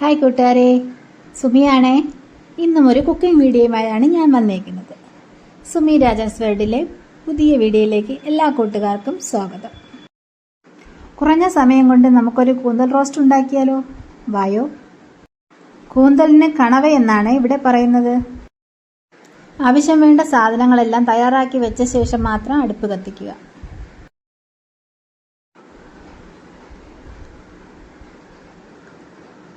Hi കൂട്ടുകാരെ. സുമിയാണേ. ഇന്നും ഒരു കുക്കിംഗ് വീഡിയോയുമായാണ് ഞാൻ വന്നേക്കുന്നത്. സുമി രാജൻസ് വേൾഡിലെ പുതിയ വീഡിയോയിലേക്ക് എല്ലാ കൂട്ടുകാർക്കും സ്വാഗതം. കുറഞ്ഞ സമയം കൊണ്ട് നമുക്കൊരു കൂന്തൽ റോസ്റ്റ് ഉണ്ടാക്കിയാലോ? വായോ. കൂന്തലിന് കണവ എന്നാണ് ഇവിടെ പറയുന്നത്. ആവശ്യം വേണ്ട സാധനങ്ങളെല്ലാം തയ്യാറാക്കി വെച്ച ശേഷം മാത്രം അടുപ്പ് കത്തിക്കുക.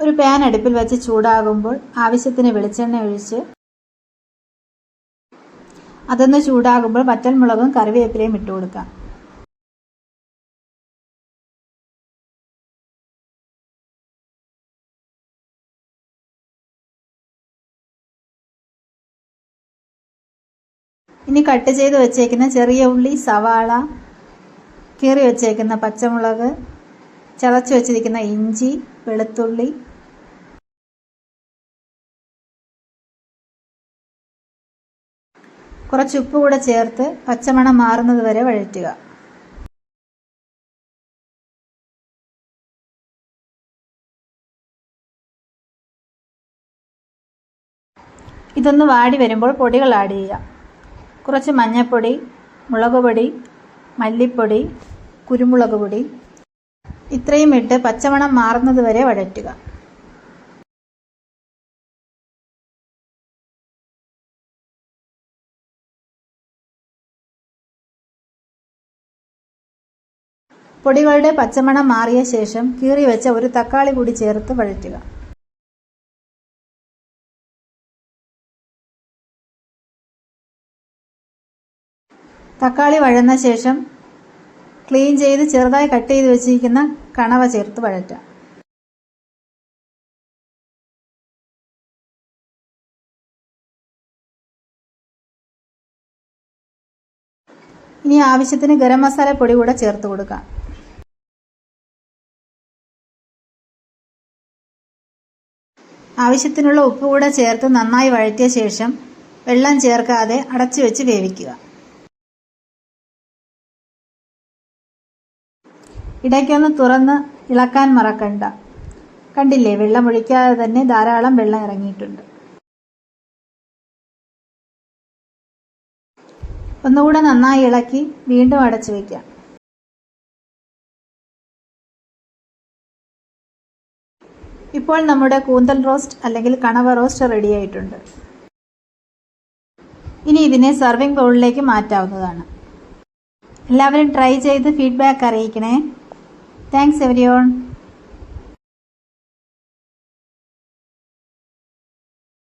ഒരു പാൻ അടുപ്പിൽ വെച്ച് ചൂടാകുമ്പോൾ ആവശ്യത്തിന് വെളിച്ചെണ്ണ ഒഴിച്ച് അതൊന്ന് ചൂടാകുമ്പോൾ വറ്റൽമുളകും കറിവേപ്പിലയും ഇട്ട് കൊടുക്കാം. ഇനി കട്ട് ചെയ്ത് വെച്ചേക്കുന്ന ചെറിയ ഉള്ളി സവാള കീറി വെച്ചേക്കുന്ന പച്ചമുളക് ചതച്ച് വെച്ചിരിക്കുന്ന ഇഞ്ചി വെളുത്തുള്ളി കുറച്ച് ഉപ്പ് കൂടെ ചേർത്ത് പച്ചമണം മാറുന്നത് വരെ വഴറ്റുക. ഇതൊന്ന് വാടി വരുമ്പോൾ പൊടികൾ ആഡ് ചെയ്യുക. കുറച്ച് മഞ്ഞൾപ്പൊടി മുളക് പൊടി മല്ലിപ്പൊടി കുരുമുളക് പൊടി. ഇത്രയും ഇട്ട് പച്ചമണം മാറുന്നത് വരെ വഴറ്റുക. പൊടികളുടെ പച്ചമണം മാറിയ ശേഷം കീറി വെച്ച ഒരു തക്കാളി കൂടി ചേർത്ത് വഴറ്റുക. തക്കാളി വഴന്ന ശേഷം ക്ലീൻ ചെയ്ത് ചെറുതായി കട്ട് ചെയ്ത് വെച്ചിരിക്കുന്ന കണവ ചേർത്ത് വഴറ്റാം ഇനി ആവശ്യത്തിന് ഗരം മസാല പൊടി കൂടെ ചേർത്ത് കൊടുക്കാം. ആവശ്യത്തിനുള്ള ഉപ്പ് കൂടെ ചേർത്ത് നന്നായി വഴറ്റിയ ശേഷം വെള്ളം ചേർക്കാതെ അടച്ചു വെച്ച് വേവിക്കുക. ഇടയ്ക്കൊന്ന് തുറന്ന് ഇളക്കാൻ മറക്കണ്ട. കണ്ടില്ലേ വെള്ളം ഒഴിക്കാതെ തന്നെ ധാരാളം വെള്ളം ഇറങ്ങിയിട്ടുണ്ട്. ഒന്നുകൂടെ നന്നായി ഇളക്കി വീണ്ടും അടച്ചു വയ്ക്കാം ഇപ്പോൾ നമ്മുടെ കൂന്തൽ റോസ്റ്റ് അല്ലെങ്കിൽ കണവ റോസ്റ്റ് റെഡി ആയിട്ടുണ്ട്. ഇനി ഇതിനെ സർവിംഗ് ബൗളിലേക്ക് മാറ്റാവുന്നതാണ്. എല്ലാവരും ട്രൈ ചെയ്ത് ഫീഡ്ബാക്ക് അറിയിക്കണേ. Thanks every